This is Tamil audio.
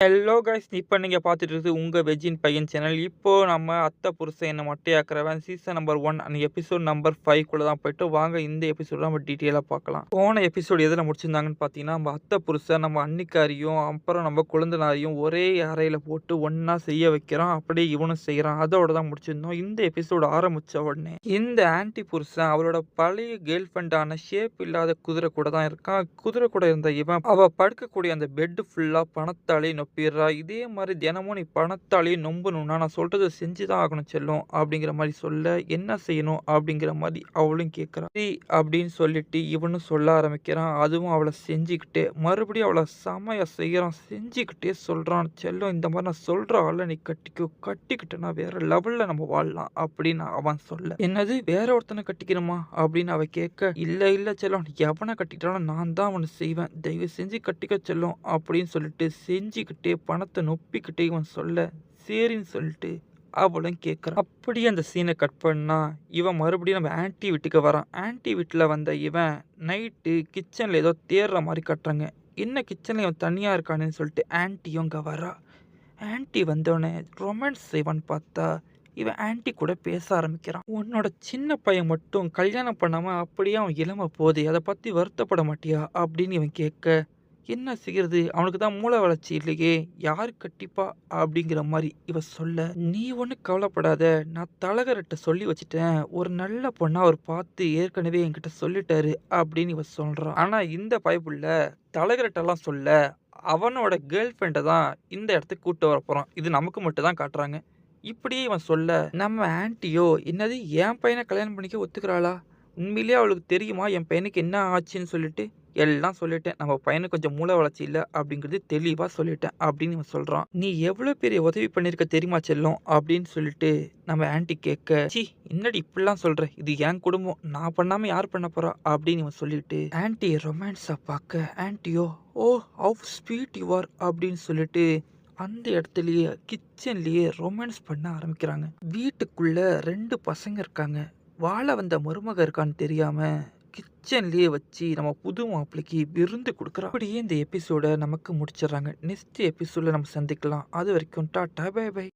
ஹலோ கைஸ் இப்போ நீங்கள் பார்த்துட்டு இருக்குது உங்கள் வெஜ்ஜின் பையன் சேனல் இப்போ நம்ம அத்தை புருஷன் என்ன மொட்டையாக்குறவன் சீசன் நம்பர் ஒன் அந்த எபிசோட் நம்பர் ஃபைவ் குள்ள தான் போயிட்டு வாங்க இந்த எபிசோட நம்ம டீட்டெயிலாக பார்க்கலாம். போன எபிசோடு எதில் முடிச்சிருந்தாங்கன்னு பார்த்தீங்கன்னா நம்ம அத்தை புருஷன் நம்ம அன்னிக்காரியும் அப்புறம் நம்ம குழந்தனாரையும் ஒரே அறையில் போட்டு ஒன்றா செய்ய வைக்கிறோம் அப்படியே இவனும் செய்கிறான் அதோட தான் முடிச்சிருந்தோம். இந்த எபிசோடு ஆரம்பித்த உடனே இந்த ஆன்டி புருஷன் அவரோட பழைய கேர்ள் ஃப்ரெண்டான ஷேப் இல்லாத குதிரை கூட தான் இருக்கான். குதிரை கூட இருந்த இவன் அவள் படுக்கக்கூடிய அந்த பெட்டு ஃபுல்லாக பணத்தாலே நொப்பிடுறா இதே மாதிரி தினமும் நீ பணத்தாலே நொம்பணும்னா நான் சொல்கிறத செஞ்சு தான் ஆகணும் செல்லும் அப்படிங்கிற மாதிரி சொல்ல என்ன செய்யணும்? அப்படிங்கிற மாதிரி அவளும் கேட்குறா சரி அப்படின்னு சொல்லிட்டு இவனும் சொல்ல ஆரம்பிக்கிறான். அதுவும் அவளை செஞ்சுக்கிட்டே மறுபடியும் அவளை செமையாக செய்கிறான் செஞ்சுக்கிட்டே சொல்கிறான் செல்லம் இந்த மாதிரி நான் சொல்கிற ஆளை நீ கட்டிக்கோ. கட்டிக்கிட்டேன்னா வேற லெவலில் நம்ம வாழலாம் அப்படின்னு அவன் சொல்ல. என்னது? வேற ஒருத்தனை கட்டிக்கணுமா? அப்படின்னு அவ கேட்க இல்லை இல்லை செல்லம் எவனை கட்டிக்கிட்டாலும் நான் தான் அவனை செய்வேன். தயவு செஞ்சு கட்டிக்க செல்லும் அப்படின்னு சொல்லிட்டு செஞ்சுக்கிட்டு பணத்தை நொப்பிக்கிட்டே இவன் சொல்ல சரின்னு சொல்லிட்டு அவளும் கேட்குறான் அப்படியே அந்த சீனை கட் பண்ணால் இவன் மறுபடியும் நம்ம ஆன்டி வீட்டுக்கு வரான். ஆன்ட்டி வீட்டில் வந்த இவன் நைட்டு கிச்சனில் ஏதோ தேடுற மாதிரி கட்டுறாங்க. என்ன கிச்சனில் இவன் தனியாக இருக்கானேன்னு சொல்லிட்டு ஆன்ட்டியும் இங்கே வரா. ஆன்ட்டி வந்தோடனே ரொமான்ஸ் செய்வான்னு பார்த்தா இவன் ஆன்ட்டி கூட பேச ஆரம்பிக்கிறான். உன்னோட சின்ன பையன் மட்டும் கல்யாணம் பண்ணாமல் அப்படியே அவன் இளமை போதே அதை பற்றி வருத்தப்பட மாட்டியா? அப்படின்னு இவன் கேட்க என்ன செய்கிறது அவனுக்கு தான் மூளை வளர்ச்சி இல்லையே. யார் கட்டிப்பா? அப்படிங்கிற மாதிரி இவ சொல்ல நீ ஒன்றும் கவலைப்படாத. நான் தலகர்கிட்ட சொல்லி வச்சுட்டேன். ஒரு நல்ல பொண்ணை அவர் பார்த்து ஏற்கனவே என்கிட்ட சொல்லிட்டாரு அப்படின்னு இவ சொல்கிறான் ஆனால் இந்த பைப்புள்ள தலகர்கிட்டலாம் சொல்ல அவனோட கேர்ள் ஃப்ரெண்டை தான் இந்த இடத்துக்கு கூப்பிட்டு வர போகிறான் இது நமக்கு மட்டும் தான் காட்டுறாங்க. இப்படியே இவன் சொல்ல நம்ம ஆன்ட்டியோ என்னது என் பையனை கல்யாணம் பண்ணிக்க ஒத்துக்கிறாளா? உண்மையிலேயே அவளுக்கு தெரியுமா? என் பையனுக்கு என்ன ஆச்சுன்னு சொல்லிட்டு எல்லாம் சொல்லிட்டேன். நம்ம பையனுக்கு கொஞ்சம் மூளை வளர்ச்சி இல்லை அப்படிங்கிறது தெளிவாக சொல்லிட்டேன் அப்படின்னு இவன் சொல்கிறான் நீ எவ்வளோ பெரிய உதவி பண்ணியிருக்க தெரியுமா செல்லும்? அப்படின்னு சொல்லிட்டு நம்ம ஆன்ட்டி கேட்க சி என்னடி இப்படிலாம் சொல்கிற இது என் குடும்பம். நான் பண்ணாமல் யார் பண்ண போகிறா அப்படின்னு இவன் சொல்லிட்டு ஆன்ட்டி ரொமான்ஸை பார்க்க ஆன்ட்டியோ ஓ ஹவு ஸ்வீட் யூஆர் அப்படின்னு சொல்லிட்டு அந்த இடத்துலயே கிச்சன்லயே ரொமான்ஸ் பண்ண ஆரம்பிக்கிறாங்க. வீட்டுக்குள்ள ரெண்டு பசங்க இருக்காங்க. வாழ வந்த மருமக இருக்கான்னு தெரியாமல் கிச்சன்லேயே வச்சு நம்ம புது மாப்பிள்ளைக்கு விருந்து கொடுக்குறோம். அப்படியே இந்த எபிசோடை நமக்கு முடிச்சிடுறாங்க. நெக்ஸ்ட் எபிசோடில் நம்ம சந்திக்கலாம். அது வரைக்கும் டாட்டா பை பை